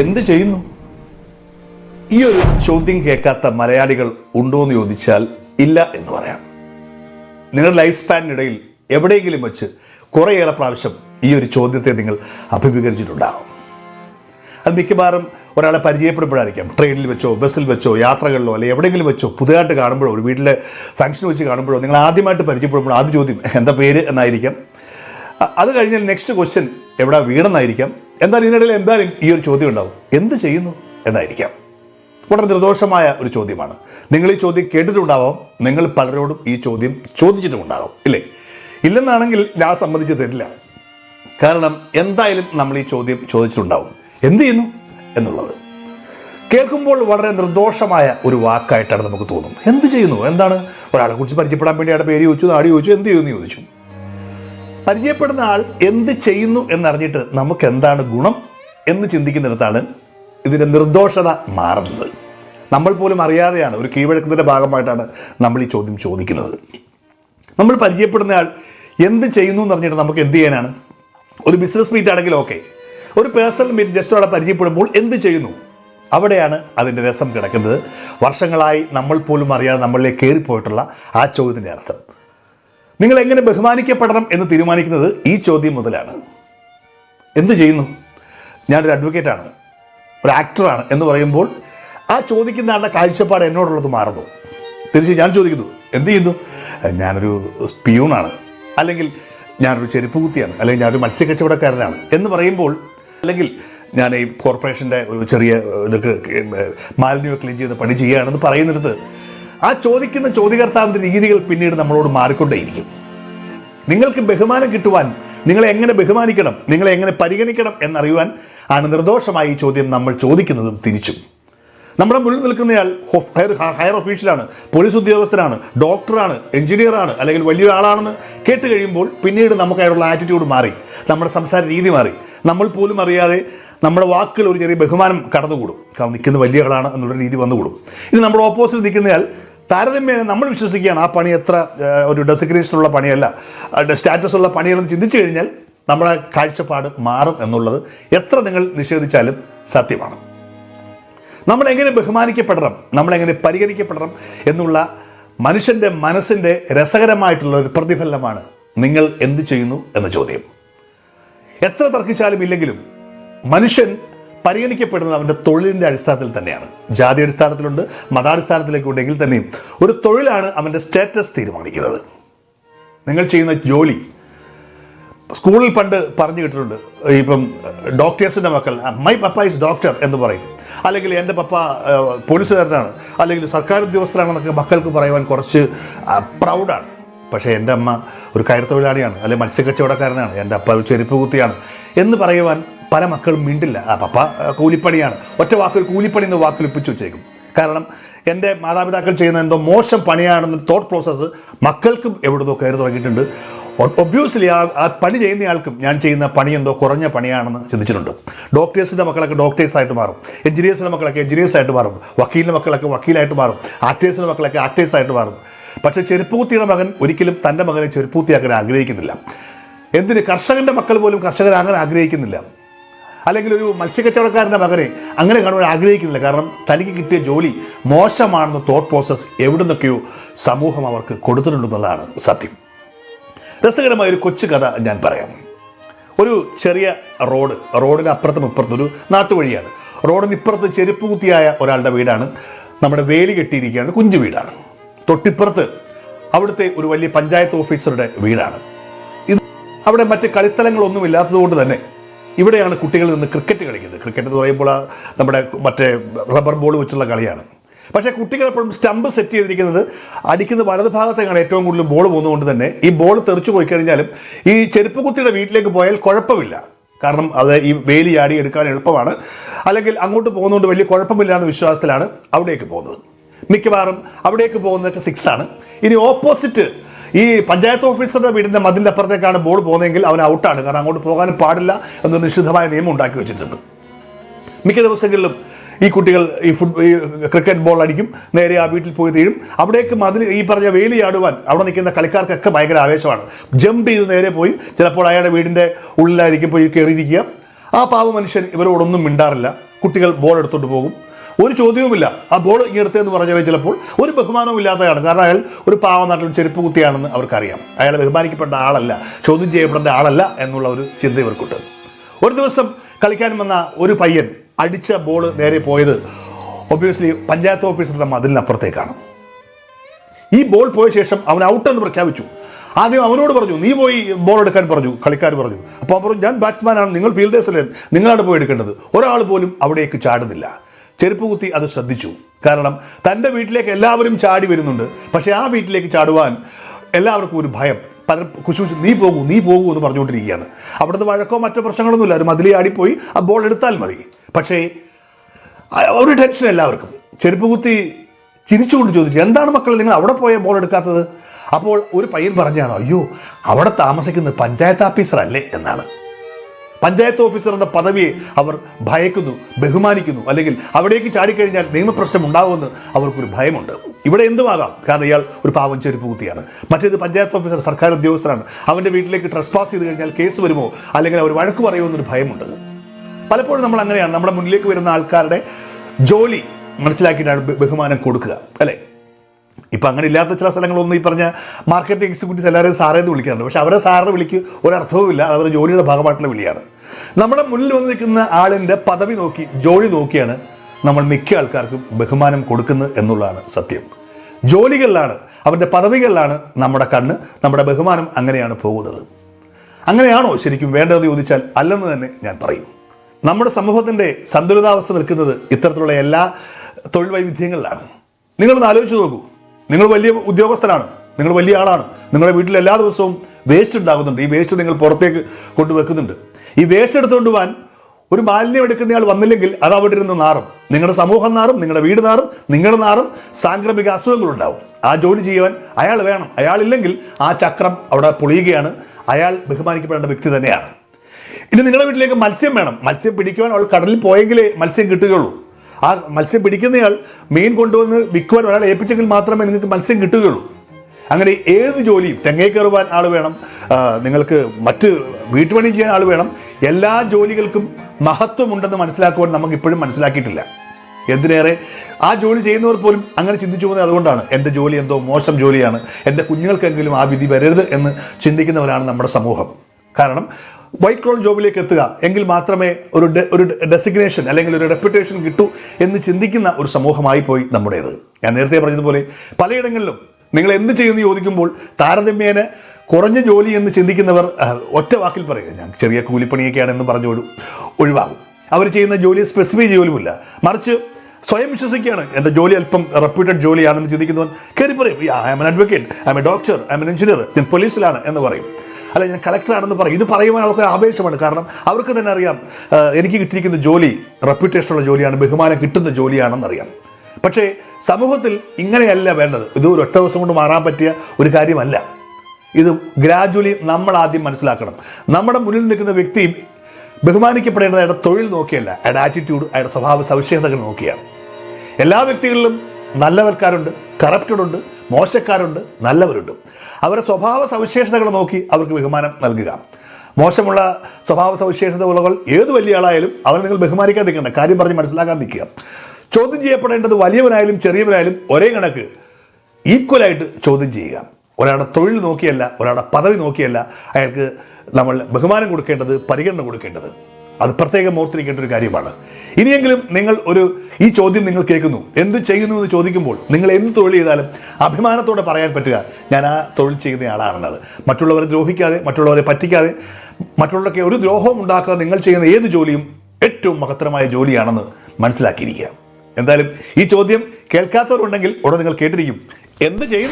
എന്ത് ചെയ്യുന്നു? ഈ ഒരു ചോദ്യം കേൾക്കാത്ത മലയാളികൾ ഉണ്ടോ എന്ന് ചോദിച്ചാൽ ഇല്ല എന്ന് പറയാം. നിങ്ങളുടെ ലൈഫ് സ്പാനിനിടയിൽ എവിടെയെങ്കിലും വെച്ച് കുറേയേറെ പ്രാവശ്യം ഈ ഒരു ചോദ്യത്തെ നിങ്ങൾ അഭിമുഖീകരിച്ചിട്ടുണ്ടാകും അത് മിക്കവാറും ഒരാളെ പരിചയപ്പെടുമ്പോഴായിരിക്കാം. ട്രെയിനിൽ വെച്ചോ ബസ്സിൽ വെച്ചോ യാത്രകളിലോ അല്ലെങ്കിൽ എവിടെയെങ്കിലും വെച്ചോ പുതുതായിട്ട് കാണുമ്പോഴോ ഒരു വീട്ടിലെ ഫംഗ്ഷൻ വെച്ച് കാണുമ്പോഴോ നിങ്ങൾ ആദ്യമായിട്ട് പരിചയപ്പെടുമ്പോഴോ ആദ്യം ചോദ്യം എന്താ പേര് എന്നായിരിക്കാം. അത് കഴിഞ്ഞാൽ നെക്സ്റ്റ് ക്വസ്റ്റ്യൻ എവിടെ വീടെന്നായിരിക്കാം. എന്തായാലും ഇതിനിടയിൽ എന്തായാലും ഈ ഒരു ചോദ്യം ഉണ്ടാവും? എന്ത് ചെയ്യുന്നു എന്നായിരിക്കാം. വളരെ നിർദോഷമായ ഒരു ചോദ്യമാണ്. നിങ്ങൾ ഈ ചോദ്യം കേട്ടിട്ടുണ്ടാവാം. നിങ്ങൾ പലരോടും ഈ ചോദ്യം ചോദിച്ചിട്ടുമുണ്ടാകും ഇല്ലേ? ഇല്ലെന്നാണെങ്കിൽ ഞാൻ സമ്മതിച്ച് തരില്ല. കാരണം എന്തായാലും നമ്മൾ ഈ ചോദ്യം ചോദിച്ചിട്ടുണ്ടാവും. എന്ത് ചെയ്യുന്നു എന്നുള്ളത്. കേൾക്കുമ്പോൾ വളരെ നിർദോഷമായ ഒരു വാക്കായിട്ടാണ് നമുക്ക് തോന്നും. എന്ത് ചെയ്യുന്നു? എന്താണ്? ഒരാളെ കുറിച്ച് പരിചയപ്പെടാൻ വേണ്ടി അയാളുടെ പേര് ചോദിച്ചു നാടി ചോദിച്ചു എന്ത് ചെയ്യുന്നു ചോദിച്ചു. പരിചയപ്പെടുന്ന ആൾ എന്ത് ചെയ്യുന്നു എന്നറിഞ്ഞിട്ട് നമുക്ക് എന്താണ് ഗുണം എന്ന് ചിന്തിക്കുന്നിടത്താണ് ഇതിന്റെ നിർദോഷത മാറുന്നത്. നമ്മൾ പോലും അറിയാതെയാണ് ഒരു കീഴ്വഴക്കത്തിന്റെ ഭാഗമായിട്ടാണ് നമ്മൾ ഈ ചോദ്യം ചോദിക്കുന്നത്. നമ്മൾ പരിചയപ്പെടുന്ന ആൾ എന്ത് ചെയ്യുന്നു എന്ന് പറഞ്ഞിട്ട് നമുക്ക് എന്ത് ചെയ്യാനാണ്? ഒരു ബിസിനസ് മീറ്റ് ആണെങ്കിൽ ഓക്കെ. ഒരു പേഴ്സണൽ മീറ്റ് ജസ്റ്റ് അവിടെ പരിചയപ്പെടുമ്പോൾ എന്ത് ചെയ്യുന്നു? അവിടെയാണ് അതിന്റെ രസം കിടക്കുന്നത്. വർഷങ്ങളായി നമ്മൾ പോലും അറിയാതെ നമ്മളിലേക്ക് കയറിപ്പോയിട്ടുള്ള ആ ചോദ്യത്തിന്റെ അർത്ഥം. നിങ്ങൾ എങ്ങനെ ബഹുമാനിക്കപ്പെടണം എന്ന് തീരുമാനിക്കുന്നത് ഈ ചോദ്യം മുതലാണ്. എന്തു ചെയ്യുന്നു? ഞാനൊരു അഡ്വക്കേറ്റാണ് ഒരു ആക്ടറാണ് എന്ന് പറയുമ്പോൾ ആ ചോദിക്കുന്ന ആളുടെ കാഴ്ചപ്പാട് എന്നോടുള്ളത് മാറുന്നു. തിരിച്ച് ഞാൻ ചോദിക്കുന്നു എന്ത് ചെയ്യുന്നു? ഞാനൊരു സ്പിയൂണാണ്. അല്ലെങ്കിൽ ഞാനൊരു ചെരുപ്പ് കുത്തിയാണ്. അല്ലെങ്കിൽ ഞാനൊരു മത്സ്യക്കച്ചവടക്കാരനാണ് എന്ന് പറയുമ്പോൾ അല്ലെങ്കിൽ ഞാൻ ഈ കോർപ്പറേഷന്റെ ഒരു ചെറിയ ഇതൊക്കെ മാലിന്യമൊക്കെ ക്ലീൻ ചെയ്ത് പണി ചെയ്യുകയാണെന്ന് പറയുന്നിടത്ത് ആ ചോദിക്കുന്ന ചോദ്യകർത്താവിന്റെ രീതികൾ പിന്നീട് നമ്മളോട് മാറിക്കൊണ്ടേയിരിക്കും. നിങ്ങൾക്ക് ബഹുമാനം കിട്ടുവാൻ നിങ്ങളെ എങ്ങനെ ബഹുമാനിക്കണം നിങ്ങളെ എങ്ങനെ പരിഗണിക്കണം എന്നറിയുവാൻ ആണ് നിർദോഷമായി ഈ ചോദ്യം നമ്മൾ ചോദിക്കുന്നതും തിരിച്ചും. നമ്മുടെ മുന്നിൽ നിൽക്കുന്നയാൾ ഹയർ ഹയർ ഒഫീഷ്യലാണ് പോലീസ് ഉദ്യോഗസ്ഥനാണ് ഡോക്ടറാണ് എഞ്ചിനീയറാണ് അല്ലെങ്കിൽ വലിയൊരാളാണെന്ന് കേട്ട് കഴിയുമ്പോൾ പിന്നീട് നമുക്ക് അയാളുള്ള ആറ്റിറ്റ്യൂഡ് മാറി നമ്മുടെ സംസാര രീതി മാറി. നമ്മൾ പോലും അറിയാതെ നമ്മുടെ വാക്കുകൾ ഒരു ചെറിയ ബഹുമാനം കടന്നുകൂടും. കാരണം നിൽക്കുന്ന വലിയ ആളാണ് എന്നുള്ള രീതി വന്നുകൂടും. ഇനി നമ്മുടെ ഓപ്പോസിറ്റ് നിൽക്കുന്നയാൾ താരതമ്യേന നമ്മൾ വിശ്വസിക്കുകയാണ് ആ പണി എത്ര ഒരു ഡെസിഗ്നേഷനുള്ള പണിയല്ല. സ്റ്റാറ്റസ് ഉള്ള പണിയല്ലെന്ന് ചിന്തിച്ചു കഴിഞ്ഞാൽ നമ്മുടെ കാഴ്ചപ്പാട് മാറും എന്നുള്ളത് എത്ര നിങ്ങൾ നിഷേധിച്ചാലും സത്യമാണ്. നമ്മളെങ്ങനെ ബഹുമാനിക്കപ്പെടണം നമ്മളെങ്ങനെ പരിഗണിക്കപ്പെടണം എന്നുള്ള മനുഷ്യന്റെ മനസ്സിന്റെ രസകരമായിട്ടുള്ള ഒരു പ്രതിഫലനമാണ് നിങ്ങൾ എന്ത് ചെയ്യുന്നു എന്ന ചോദ്യം. എത്ര തർക്കിച്ചാലും ഇല്ലെങ്കിലും മനുഷ്യൻ പരിഗണിക്കപ്പെടുന്നത് അവന്റെ തൊഴിലിന്റെ അടിസ്ഥാനത്തിൽ തന്നെയാണ്. ജാതി അടിസ്ഥാനത്തിലുണ്ട് മതാടിസ്ഥാനത്തിലേക്ക് ഉണ്ടെങ്കിൽ തന്നെയും ഒരു തൊഴിലാണ് അവന്റെ സ്റ്റാറ്റസ് തീരുമാനിക്കുന്നത്. നിങ്ങൾ ചെയ്യുന്ന ജോലി സ്കൂളിൽ പണ്ട് പറഞ്ഞു കേട്ടിട്ടുണ്ട് ഇപ്പം ഡോക്ടേഴ്സിന്റെ മക്കൾ മൈ പപ്പ ഇസ് ഡോക്ടർ എന്ന് പറയും. അല്ലെങ്കിൽ എന്റെ പപ്പ പോലീസുകാരനാണ്. അല്ലെങ്കിൽ സർക്കാർ ഉദ്യോഗസ്ഥരാണെന്നൊക്കെ മക്കൾക്ക് പറയുവാൻ കുറച്ച് പ്രൗഡാണ് പക്ഷേ എന്റെ അമ്മ ഒരു കയർ തൊഴിലാളിയാണ് അല്ലെങ്കിൽ മത്സ്യക്കച്ചവടക്കാരനാണ് എന്റെ അപ്പ ചെരുപ്പ് കുത്തിയാണ് എന്ന് പറയുവാൻ പല മക്കളും മിണ്ടില്ല. ആ പപ്പ കൂലിപ്പണിയാണ്. ഒറ്റ വാക്കൊരു കൂലിപ്പണി എന്ന വാക്കിൽ ഒപ്പിച്ച് വെച്ചേക്കും. കാരണം എന്റെ മാതാപിതാക്കൾ ചെയ്യുന്ന എന്തോ മോശം പണിയാണെന്ന തോട്ട് പ്രോസസ്സ് മക്കൾക്കും എവിടുന്നോ കയറി തുടങ്ങിയിട്ടുണ്ട്. ഒബ്വിയസ്ലി ആ ആ പണി ചെയ്യുന്നയാൾക്കും ഞാൻ ചെയ്യുന്ന പണി എന്തോ കുറഞ്ഞ പണിയാണെന്ന് ചിന്തിച്ചിട്ടുണ്ട്. ഡോക്ടേഴ്സിന്റെ മക്കളൊക്കെ ഡോക്ടേഴ്സായിട്ട് മാറും. എഞ്ചിനീയേഴ്സിന്റെ മക്കളൊക്കെ എഞ്ചിനീയേഴ്സായിട്ട് മാറും. വക്കീലിന്റെ മക്കളൊക്കെ വക്കീലായിട്ട് മാറും. ആക്ടേഴ്സിന്റെ മക്കളൊക്കെ ആക്ടേഴ്സായിട്ട് മാറും. പക്ഷേ ചെരുപ്പൂത്തിയുടെ മകൻ ഒരിക്കലും തന്റെ മകനെ ചെരുപ്പൂത്തിയാക്കാൻ ആഗ്രഹിക്കുന്നില്ല. എന്തിന് കർഷകന്റെ മക്കൾ പോലും കർഷകരാകാൻ ആഗ്രഹിക്കുന്നില്ല. അല്ലെങ്കിൽ ഒരു മത്സ്യക്കച്ചവടക്കാരന്റെ മകനെ അങ്ങനെ കാണുവാൻ ആഗ്രഹിക്കുന്നില്ല. കാരണം തനിക്ക് കിട്ടിയ ജോലി മോശമാണെന്ന തോട്ട് പ്രോസസ്സ് എവിടുന്നൊക്കെയോ സമൂഹം അവർക്ക് കൊടുത്തിട്ടുണ്ടെന്നുള്ളതാണ് സത്യം. രസകരമായ ഒരു കൊച്ചു കഥ ഞാൻ പറയാം. ഒരു ചെറിയ റോഡ് റോഡിന് അപ്പുറത്തും ഇപ്പുറത്തും ഒരു നാട്ടുവഴിയാണ്. റോഡിന് ഇപ്പുറത്ത് ചെരുപ്പ് കുത്തിയായ ഒരാളുടെ വീടാണ്. നമ്മുടെ വേലി കെട്ടിയിരിക്കുകയാണ്. കുഞ്ഞു വീടാണ്. തൊട്ടിപ്പുറത്ത് അവിടുത്തെ ഒരു വലിയ പഞ്ചായത്ത് ഓഫീസറുടെ വീടാണ്. ഇത് അവിടെ മറ്റ് കളിസ്ഥലങ്ങളൊന്നും ഇല്ലാത്തതുകൊണ്ട് തന്നെ ഇവിടെയാണ് കുട്ടികൾ നിന്ന് ക്രിക്കറ്റ് കളിക്കുന്നത്. ക്രിക്കറ്റ് എന്ന് പറയുമ്പോൾ നമ്മുടെ മറ്റേ റബ്ബർ ബോൾ വെച്ചുള്ള കളിയാണ്. പക്ഷേ കുട്ടികൾ എപ്പോഴും സ്റ്റമ്പ് സെറ്റ് ചെയ്തിരിക്കുന്നത് അടിക്കുന്ന വലത് ഭാഗത്തേക്കാണ് ഏറ്റവും കൂടുതൽ ബോൾ പോകുന്നതുകൊണ്ട് തന്നെ ഈ ബോൾ തെറിച്ചു പോയി കഴിഞ്ഞാലും ഈ ചെരുപ്പ് കുത്തിയുടെ വീട്ടിലേക്ക് പോയാൽ കുഴപ്പമില്ല. കാരണം അത് ഈ വേലി ആടി എടുക്കാൻ എളുപ്പമാണ്. അല്ലെങ്കിൽ അങ്ങോട്ട് പോകുന്നതുകൊണ്ട് വലിയ കുഴപ്പമില്ല എന്ന വിശ്വാസത്തിലാണ് അവിടേക്ക് പോകുന്നത്. മിക്കവാറും അവിടേക്ക് പോകുന്നതൊക്കെ സിക്സ് ആണ്. ഇനി ഓപ്പോസിറ്റ് ഈ പഞ്ചായത്ത് ഓഫീസറുടെ വീടിന്റെ മതിലിന്റെ അപ്പുറത്തേക്കാണ് ബോൾ പോകുന്നതെങ്കിൽ അവൻ ഔട്ടാണ്. കാരണം അങ്ങോട്ട് പോകാനും പാടില്ല എന്ന് നിഷിദ്ധമായ നിയമം ഉണ്ടാക്കി വെച്ചിട്ടുണ്ട്. മിക്ക ദിവസങ്ങളിലും ഈ കുട്ടികൾ ഈ ഫുട് ഈ ക്രിക്കറ്റ് ബോൾ അടിക്കും നേരെ ആ വീട്ടിൽ പോയി തീരും. അവിടേക്ക് മതിൽ ഈ പറഞ്ഞ വേലി ആടുവാൻ അവിടെ നിൽക്കുന്ന കളിക്കാർക്കൊക്കെ ഭയങ്കര ആവേശമാണ്. ജമ്പ് ചെയ്ത് നേരെ പോയി. ചിലപ്പോൾ അയാളുടെ വീടിന്റെ ഉള്ളിലായിരിക്കും പോയി കയറിയിരിക്കുക. ആ പാവ മനുഷ്യൻ ഇവരോടൊന്നും മിണ്ടാറില്ല. കുട്ടികൾ ബോൾ എടുത്തുകൊണ്ട് പോകും. ഒരു ചോദ്യവുമില്ല. ആ ബോൾ ഇങ്ങെടുത്തതെന്ന് പറഞ്ഞവർ ചിലപ്പോൾ ഒരു ബഹുമാനവും ഇല്ലാത്തതാണ് കാരണം അയാൾ ഒരു പാവനാട്ടിൽ ചെരുപ്പ് കുത്തിയാണെന്ന് അവർക്കറിയാം. അയാൾ ബഹുമാനിക്കപ്പെട്ട ആളല്ല ചോദ്യം ചെയ്യപ്പെടേണ്ട ആളല്ല എന്നുള്ള ഒരു ചിന്ത ഇവർക്കുണ്ട്. ഒരു ദിവസം കളിക്കാൻ വന്ന ഒരു പയ്യൻ അടിച്ച ബോൾ നേരെ പോയത് ഒബ്വിയസ്ലി പഞ്ചായത്ത് ഓഫീസറുടെ മതിലിനപ്പുറത്തേക്കാണ്. ഈ ബോൾ പോയ ശേഷം അവൻ ഔട്ടെന്ന് പ്രഖ്യാപിച്ചു. ആദ്യം അവനോട് പറഞ്ഞു നീ പോയി ബോൾ എടുക്കാൻ പറഞ്ഞു കളിക്കാർ പറഞ്ഞു. അപ്പോൾ പറഞ്ഞു ഞാൻ ബാറ്റ്സ്മാനാണ് നിങ്ങൾ ഫീൽഡേഴ്സ് അല്ലേ? നിങ്ങളാണ് പോയി എടുക്കേണ്ടത്. ഒരാൾ പോലും അവിടേക്ക് ചാടുന്നില്ല. ചെരുപ്പ് കുത്തി അത് ശ്രദ്ധിച്ചു. കാരണം തന്റെ വീട്ടിലേക്ക് എല്ലാവരും ചാടി വരുന്നുണ്ട്. പക്ഷേ ആ വീട്ടിലേക്ക് ചാടുവാൻ എല്ലാവർക്കും ഒരു ഭയം. പല കുശു നീ പോകൂ നീ പോകൂ എന്ന് പറഞ്ഞുകൊണ്ടിരിക്കുകയാണ്. അവിടുന്ന് വഴക്കോ മറ്റോ പ്രശ്നങ്ങളൊന്നുമില്ല. ഒരു മതിലി ആടിപ്പോയി ആ ബോൾ എടുത്താൽ മതി. പക്ഷേ ഒരു ടെൻഷൻ എല്ലാവർക്കും. ചെരുപ്പ് കുത്തി ചിരിച്ചുകൊണ്ട് ചോദിച്ചു എന്താണ് മക്കൾ നിങ്ങൾ അവിടെ പോയ ബോൾ എടുക്കാത്തത്? അപ്പോൾ ഒരു പയ്യൻ പറഞ്ഞാണ് അയ്യോ അവിടെ താമസിക്കുന്നത് പഞ്ചായത്ത് ഓഫീസർ അല്ലേ എന്നാണ്. പഞ്ചായത്ത് എന്ന പദവിയെ അവർ ഭയക്കുന്നു ബഹുമാനിക്കുന്നു. അല്ലെങ്കിൽ അവിടേക്ക് ചാടിക്കഴിഞ്ഞാൽ നിയമപ്രശ്നം ഉണ്ടാകുമെന്ന് അവർക്കൊരു ഭയമുണ്ട്. ഇവിടെ എന്തുമാകാം? കാരണം ഇയാൾ ഒരു പാവം ചെരുപ്പ് കുത്തിയാണ്. മറ്റേത് പഞ്ചായത്ത് ഓഫീസർ സർക്കാർ ഉദ്യോഗസ്ഥരാണ് അവന്റെ വീട്ടിലേക്ക് ട്രസ് പാസ് ചെയ്ത് കഴിഞ്ഞാൽ കേസ് വരുമോ? അല്ലെങ്കിൽ അവർ വഴക്ക് പറയുമോ എന്നൊരു ഭയമുണ്ട്. പലപ്പോഴും നമ്മൾ അങ്ങനെയാണ്. നമ്മുടെ മുന്നിലേക്ക് വരുന്ന ആൾക്കാരുടെ ജോലി മനസ്സിലാക്കിയിട്ടാണ് ബഹുമാനം കൊടുക്കുക. അല്ലേ? ഇപ്പം അങ്ങനെ ഇല്ലാത്ത ചില സ്ഥലങ്ങളൊന്നും ഈ പറഞ്ഞ മാർക്കറ്റിംഗ് എക്സിക്യൂട്ടീവ്സ് എല്ലാവരും സാറേ എന്ന് വിളിക്കാറുണ്ട്. പക്ഷേ അവരെ സാറിന് വിളിക്ക് ഒരർത്ഥവുമില്ല അവരുടെ ജോലിയുടെ ഭാഗമായിട്ടുള്ള വിളിയാണ്. നമ്മുടെ മുന്നിൽ വന്ന് നിൽക്കുന്ന ആളിന്റെ പദവി നോക്കി ജോലി നോക്കിയാണ് നമ്മൾ മിക്ക ആൾക്കാർക്കും ബഹുമാനം കൊടുക്കുന്നത് എന്നുള്ളതാണ് സത്യം. ജോലികളിലാണ് അവരുടെ പദവികളിലാണ് നമ്മുടെ കണ്ണ് നമ്മുടെ ബഹുമാനം അങ്ങനെയാണ് പോകുന്നത്. അങ്ങനെയാണോ ശരിക്കും വേണ്ടതെന്ന് ചോദിച്ചാൽ അല്ലെന്ന് തന്നെ ഞാൻ പറയും. നമ്മുടെ സമൂഹത്തിന്റെ സന്തുലിതാവസ്ഥ നിൽക്കുന്നത് ഇത്തരത്തിലുള്ള എല്ലാ തൊഴിൽ വൈവിധ്യങ്ങളിലാണ്. നിങ്ങളൊന്ന് ആലോചിച്ച് നോക്കൂ. നിങ്ങൾ വലിയ ഉദ്യോഗസ്ഥനാണ് നിങ്ങൾ വലിയ ആളാണ്. നിങ്ങളുടെ വീട്ടിൽ എല്ലാ ദിവസവും വേസ്റ്റ് ഉണ്ടാകുന്നുണ്ട്. ഈ വേസ്റ്റ് നിങ്ങൾ പുറത്തേക്ക് കൊണ്ടുവെക്കുന്നുണ്ട്. ഈ വേസ്റ്റ് എടുത്തുകൊണ്ട് പോകാൻ ഒരു മാലിന്യം എടുക്കുന്നയാൾ വന്നില്ലെങ്കിൽ അത് അവിടെ ഇരുന്ന് നാറും. നിങ്ങളുടെ സമൂഹം നാറും നിങ്ങളുടെ വീട് നാറും നിങ്ങളുടെ നാറും സാംക്രമിക അസുഖങ്ങളുണ്ടാവും ആ ജോലി ചെയ്യുവാൻ അയാൾ വേണം. അയാളില്ലെങ്കിൽ ആ ചക്രം അവിടെ പൊളിയുകയാണ്. അയാൾ ബഹുമാനിക്കപ്പെടേണ്ട വ്യക്തി തന്നെയാണ്. ഇനി നിങ്ങളുടെ വീട്ടിലേക്ക് മത്സ്യം വേണം. മത്സ്യം പിടിക്കുവാൻ അവൾ കടലിൽ പോയെങ്കിലേ മത്സ്യം കിട്ടുകയുള്ളൂ. ആ മത്സ്യം പിടിക്കുന്നയാൾ മീൻ കൊണ്ടുവന്ന് വിൽക്കുവാൻ ഒരാളെ ഏൽപ്പിച്ചെങ്കിൽ മാത്രമേ നിങ്ങൾക്ക് മത്സ്യം കിട്ടുകയുള്ളൂ. അങ്ങനെ ഏത് ജോലിയും തെങ്ങേ കയറുവാൻ ആൾ വേണം നിങ്ങൾക്ക് മറ്റ് വീട്ടുപണി ചെയ്യാൻ ആൾ വേണം എല്ലാ ജോലികൾക്കും മഹത്വമുണ്ടെന്ന് മനസ്സിലാക്കുവാൻ നമുക്ക് ഇപ്പോഴും മനസ്സിലാക്കിയിട്ടില്ല. എന്തിനേറെ? ആ ജോലി ചെയ്യുന്നവർ പോലും അങ്ങനെ ചിന്തിച്ചു പോകുന്നത് അതുകൊണ്ടാണ്. എന്റെ ജോലി എന്തോ മോശം ജോലിയാണ് എന്റെ കുഞ്ഞുങ്ങൾക്കെങ്കിലും ആ വിധി വരരുത് എന്ന് ചിന്തിക്കുന്നവരാണ് നമ്മുടെ സമൂഹം. കാരണം വൈറ്റ് ക്രോൺ ജോബിലേക്ക് എത്തുക എങ്കിൽ മാത്രമേ ഒരു ഒരു ഡെസിഗ്നേഷൻ അല്ലെങ്കിൽ ഒരു റെപ്യൂട്ടേഷൻ കിട്ടൂ എന്ന് ചിന്തിക്കുന്ന ഒരു സമൂഹമായി പോയി നമ്മുടേത്. ഞാൻ നേരത്തെ പറഞ്ഞതുപോലെ പലയിടങ്ങളിലും നിങ്ങൾ എന്ത് ചെയ്യുന്നു ചോദിക്കുമ്പോൾ താരതമ്യേന കുറഞ്ഞ ജോലി എന്ന് ചിന്തിക്കുന്നവർ ഒറ്റ വാക്കിൽ പറയുക ഞാൻ ചെറിയ കൂലിപ്പണിയൊക്കെയാണെന്ന് പറഞ്ഞു ഒഴി- ഒഴിവാകും. അവർ ചെയ്യുന്ന ജോലി സ്പെസിഫൈ ജോലിയുമില്ല. മറിച്ച് സ്വയം വിശ്വസിക്കുകയാണ്. എന്റെ ജോലി അല്പം റെപ്യൂട്ടഡ് ജോലിയാണെന്ന് ചിന്തിക്കുന്നവൻ കയറി പറയും I'm an advocate I'm a doctor I'm an engineer ഞാൻ പോലീസിലാണ് എന്ന് പറയും. അല്ല ഞാൻ കളക്ടറാണെന്ന് പറയും. ഇത് പറയുവാൻ അവർക്ക് ആവേശമാണ്. കാരണം അവർക്ക് തന്നെ അറിയാം എനിക്ക് കിട്ടിയിരിക്കുന്ന ജോലി റെപ്യൂട്ടേഷനുള്ള ജോലിയാണ് ബഹുമാനം കിട്ടുന്ന ജോലിയാണെന്നറിയാം പക്ഷേ സമൂഹത്തിൽ ഇങ്ങനെയല്ല വേണ്ടത്. ഇത് ഒരു ഒറ്റ ദിവസം കൊണ്ട് മാറാൻ പറ്റിയ ഒരു കാര്യമല്ല. ഇത് ഗ്രാജുവലി നമ്മൾ ആദ്യം മനസ്സിലാക്കണം. നമ്മുടെ മുന്നിൽ നിൽക്കുന്ന വ്യക്തി ബഹുമാനിക്കപ്പെടേണ്ടത് അയാളുടെ തൊഴിൽ നോക്കിയല്ല. അയാളുടെ ആറ്റിറ്റ്യൂഡ് അയാളുടെ സ്വഭാവ സവിശേഷതകൾ നോക്കിയാണ്. എല്ലാ വ്യക്തികളിലും നല്ലവർക്കാരുണ്ട് കറപ്റ്റഡ് ഉണ്ട്. മോശക്കാരുണ്ട് നല്ലവരുണ്ട്. അവരുടെ സ്വഭാവ സവിശേഷതകൾ നോക്കി അവർക്ക് ബഹുമാനം നൽകുക. മോശമുള്ള സ്വഭാവ സവിശേഷതകൾ ഏത് വലിയ ആളായാലും അവരെ നിങ്ങൾ ബഹുമാനിക്കാൻ നിൽക്കേണ്ട. കാര്യം പറഞ്ഞ് മനസ്സിലാക്കാൻ നിൽക്കുക. ചോദ്യം ചെയ്യപ്പെടേണ്ടത് വലിയവനായാലും ചെറിയവനായാലും ഒരേ കണക്ക്. ഈക്വലായിട്ട് ചോദ്യം ചെയ്യുക. ഒരാളുടെ തൊഴിൽ നോക്കിയല്ല ഒരാളുടെ പദവി നോക്കിയല്ല അയാൾക്ക് നമ്മൾ ബഹുമാനം കൊടുക്കേണ്ടത് പരിഗണന കൊടുക്കേണ്ടത്. അത് പ്രത്യേകം ഓർത്തിരിക്കേണ്ട ഒരു കാര്യമാണ്. ഇനിയെങ്കിലും നിങ്ങൾ ഒരു ഈ ചോദ്യം നിങ്ങൾ കേൾക്കുന്നു. എന്ത് ചെയ്യുന്നു എന്ന് ചോദിക്കുമ്പോൾ നിങ്ങൾ എന്ത് തൊഴിൽ ചെയ്താലും അഭിമാനത്തോടെ പറയാൻ പറ്റുക ഞാൻ ആ തൊഴിൽ ചെയ്യുന്ന ആളാണെന്നത് മറ്റുള്ളവരെ ദ്രോഹിക്കാതെ മറ്റുള്ളവരെ പറ്റിക്കാതെ മറ്റുള്ളവർക്ക് ഒരു ദ്രോഹവും ഉണ്ടാക്കാതെ നിങ്ങൾ ചെയ്യുന്ന ഏത് ജോലിയും ഏറ്റവും മഹത്തരമായ ജോലിയാണെന്ന് മനസ്സിലാക്കിയിരിക്കുക. എന്തായാലും ഈ ചോദ്യം കേൾക്കാത്തവരുണ്ടെങ്കിൽ ഉടനെ നിങ്ങൾ കേട്ടിരിക്കും. എന്ത് ചെയ്യും?